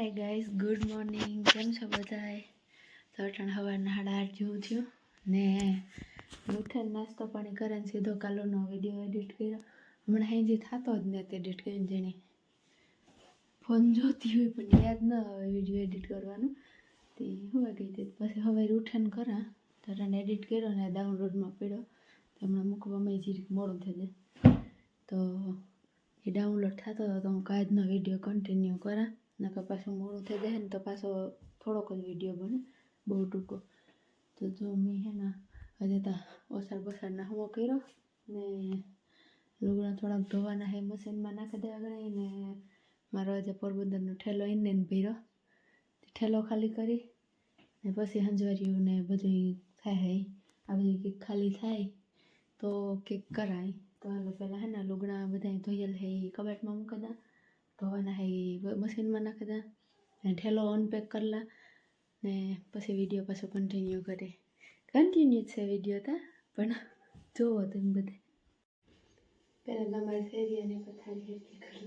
Hi guys good morning કેમ છો બધાએ તો અટાણ સવારના સાડા આઠ જેવું થયું. ને ઉઠીને નાસ્તો પાણી કરે ને સીધો કાલોનો વીડિયો એડિટ કર્યો. હમણાં હાંજી થતો જ નથી એડિટ કરીને જેને ફોન જોતી હોય પણ યાદ ન આવે વીડિયો એડિટ કરવાનું. તે હું ગઈ હતી? પછી હવે ઉઠીને કરા તો એડિટ કર્યો ને ડાઉનલોડમાં પડ્યો. તો હમણાં મૂકવામાં જીરીક મોડું થઈ જાય તો એ ડાઉનલોડ થતો હતો તો હું કાજનો વીડિયો કન્ટિન્યુ કરા. નકર પાછું મોડું થઈ જાય ને તો પાછો થોડોક જ વીડિયો બને, બહુ ટૂંકો તો જો મેં હે ને હજે તા ઓસાર બસારના હમો કર્યો ને લુગડા થોડાક ધોવાના હે મશીનમાં નાખી દેવા ગણાય ને મારો આજે પોરબંદરનો ઠેલો એને ભીરો ઠેલો ખાલી કરી ને પછી હંજવાર્યું ને બધું થાય આ બધું કંઈક ખાલી થાય તો કંઈક કરાય. તો હાલો પહેલાં હે ને લુગડા બધા ધોયેલ હે એ કબાટમાં મૂકી દા. ધોવાના હે મશીનમાં નાખી દા ને ઠેલો અનપેક કરલા, ને પછી વીડિયો પાછો કન્ટિન્યુ કરે. કન્ટિન્યુ છે વીડિયો તા, પણ જોવો તમે બધે. પહેલાં તમારે શેરી અને પથારી હેરકી કરી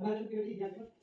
Gracias.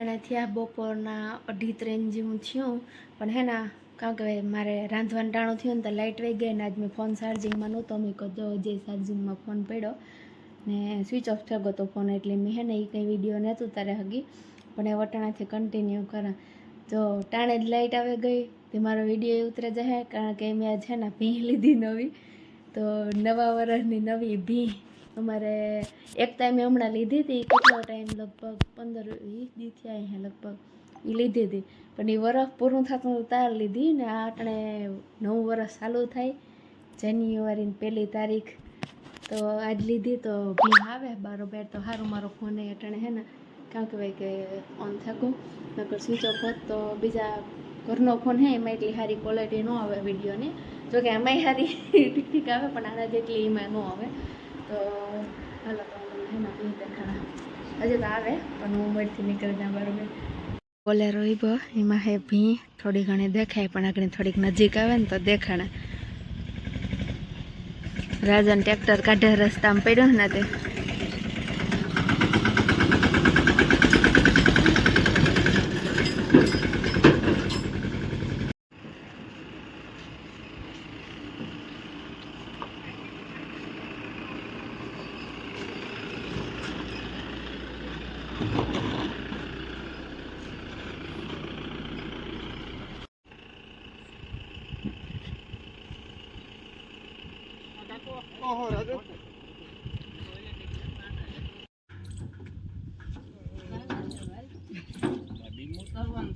અને થયા બપોરના અઢી ત્રણ જેવું થયું. પણ હે ના કારણ કે મારે રાંધવાનું ટાણું થયું ને તો લાઇટ વહી ગઈ ને આજ મેં ફોન ચાર્જિંગમાં નહોતો મેં કહો જે ચાર્જિંગમાં ફોન પડ્યો ને સ્વિચ ઓફ થયો ગયો તો ફોન એટલે મેં હે ને એ કંઈ વીડિયો નહોતું તારે હગી. પણ એ વટાણાથી કન્ટિન્યુ કરા. તો ટાણે જ લાઇટ આવી ગઈ, તે મારો વીડિયો ઉતરે જાય કારણ કે મેં છે ને ભીં લીધી નવી. તો નવા વર્ષની નવી ભીં અમારે એક ટાઈમે હમણાં લીધી હતી, કેટલો ટાઈમ લગભગ પંદર વીસ દી થયા અહીંયા લગભગ એ લીધી હતી. પણ એ વરસ પૂરું થતું તાર લીધી ને આટણે નવું વરસ ચાલુ થાય. જાન્યુઆરીની પહેલી તારીખ તો આજ લીધી તો ભી આવે બારોબાર તો સારું મારો ફોન અટણે હે ને કાં કહેવાય કે ઓન થાકું. નકર સ્વિચ ઓફ હોત તો બીજા ઘરનો ફોન હે, એમાં એટલી સારી ક્વોલિટી ન આવે વિડીયોની જોકે એમાંય સારી ઠીક ઠીક આવે, પણ આના જેટલી એમાં ન આવે. તો હાલો, તો હું ભી દેખાડા. હજી તો આવે, પણ હું મોડથી નીકળી જાઉં બરાબર. બોલેરો બો એમાં હે ભી થોડી ઘણી દેખાય, પણ આગળ થોડીક નજીક આવે ને તો દેખાણા રાજાને ટ્રેક્ટર કાઢે રસ્તામાં પડ્યો ને તે. ઓહો રાજુ. બીમું કરવાનું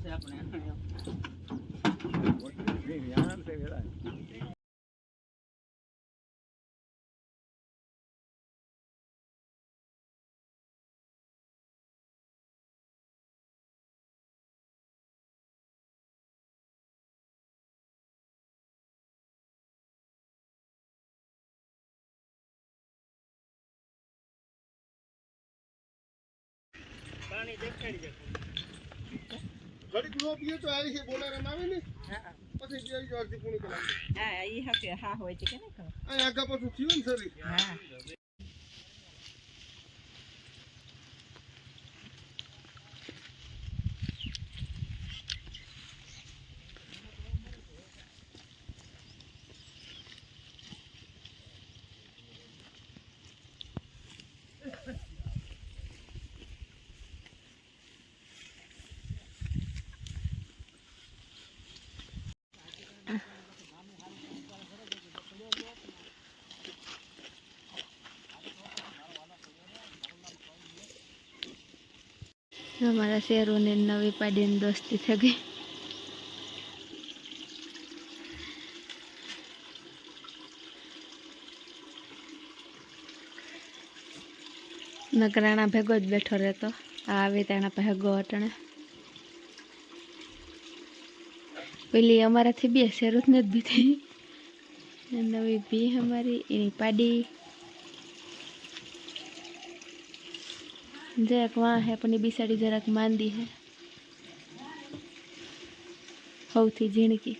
ઘડીક નો પીએ તો આવી છે બોલેરામ આવે ને? પછી બે જો અડધી પૂણી કલાક હા એ હકે હા હોય છે કે નહીં આગળ આગા પાછું થયું ને શરીર? હા. અમારા શેરોને નવી પાડીને દોસ્તી થઈ ગઈ. નકરાણા ભેગો જ બેઠો રહેતો. આવી તેના પાસે ગોટણે પેલી અમારાથી બે શેરુત નથી દીધી. નવી બી અમારી, એની પાડી. જરાક વાં હે પણ એ બિસાડી જરાક માંદી હે. સૌથી ઝીણકી.